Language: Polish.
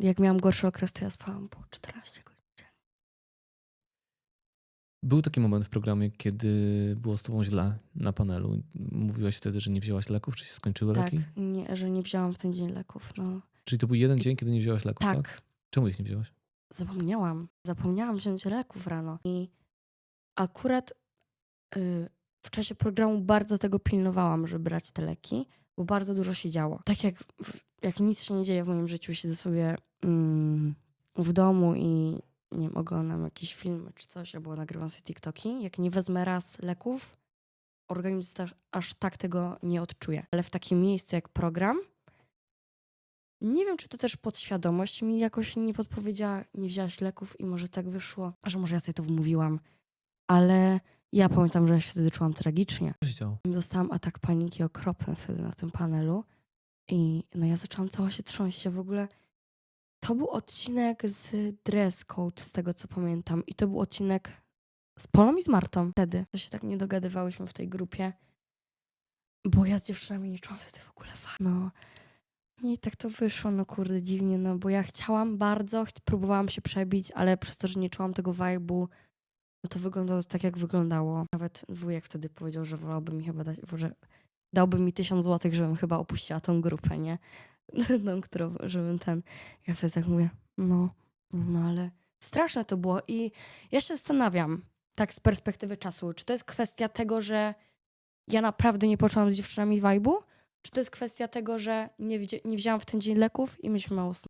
jak miałam gorszy okres, to ja spałam po 14 godzin. Był taki moment w programie, kiedy było z tobą źle na panelu. Mówiłaś wtedy, że nie wzięłaś leków, czy się skończyły Tak, leki? nie, że nie wzięłam w ten dzień leków. No. Czyli to był jeden dzień, kiedy nie wzięłaś leków, tak? Tak, Czemu ich nie wzięłaś? zapomniałam. Zapomniałam wziąć leków rano. I akurat y, w czasie programu bardzo tego pilnowałam, żeby brać te leki, bo bardzo dużo się działo. Tak jak, jak nic się nie dzieje w moim życiu, siedzę sobie mm, w domu i nie wiem, oglądam jakieś filmy czy coś, albo nagrywam sobie TikToki. Jak nie wezmę raz leków, organizm aż, aż tak tego nie odczuje. Ale w takim miejscu jak program, nie wiem, czy to też podświadomość mi jakoś nie podpowiedziała, nie wzięłaś leków i może tak wyszło, że może ja sobie to wmówiłam. Ale ja pamiętam, że ja się wtedy czułam tragicznie. Działo? Dostałam atak paniki okropny wtedy na tym panelu i no ja zaczęłam cała się trząść. Ja w ogóle... To był odcinek z Dress Code, z tego co pamiętam. I to był odcinek z Polą i z Martą wtedy. To się tak nie dogadywałyśmy w tej grupie, bo ja z dziewczynami nie czułam wtedy w ogóle fa- No i tak to wyszło, no kurde, dziwnie, no bo ja chciałam bardzo, próbowałam się przebić, ale przez to, że nie czułam tego vibe'u, no to wyglądało tak, jak wyglądało. Nawet wujek wtedy powiedział, że wolałby mi chyba dać, że dałby mi tysiąc złotych, żebym chyba opuściła tą grupę, nie? No, którą, żebym ten... Ja wtedy tak mówię, no, no ale straszne to było i ja się zastanawiam, tak z perspektywy czasu, czy to jest kwestia tego, że ja naprawdę nie poczułam z dziewczynami vibe'u, czy to jest kwestia tego, że nie, nie wzięłam w ten dzień leków i mieliśmy mało snu?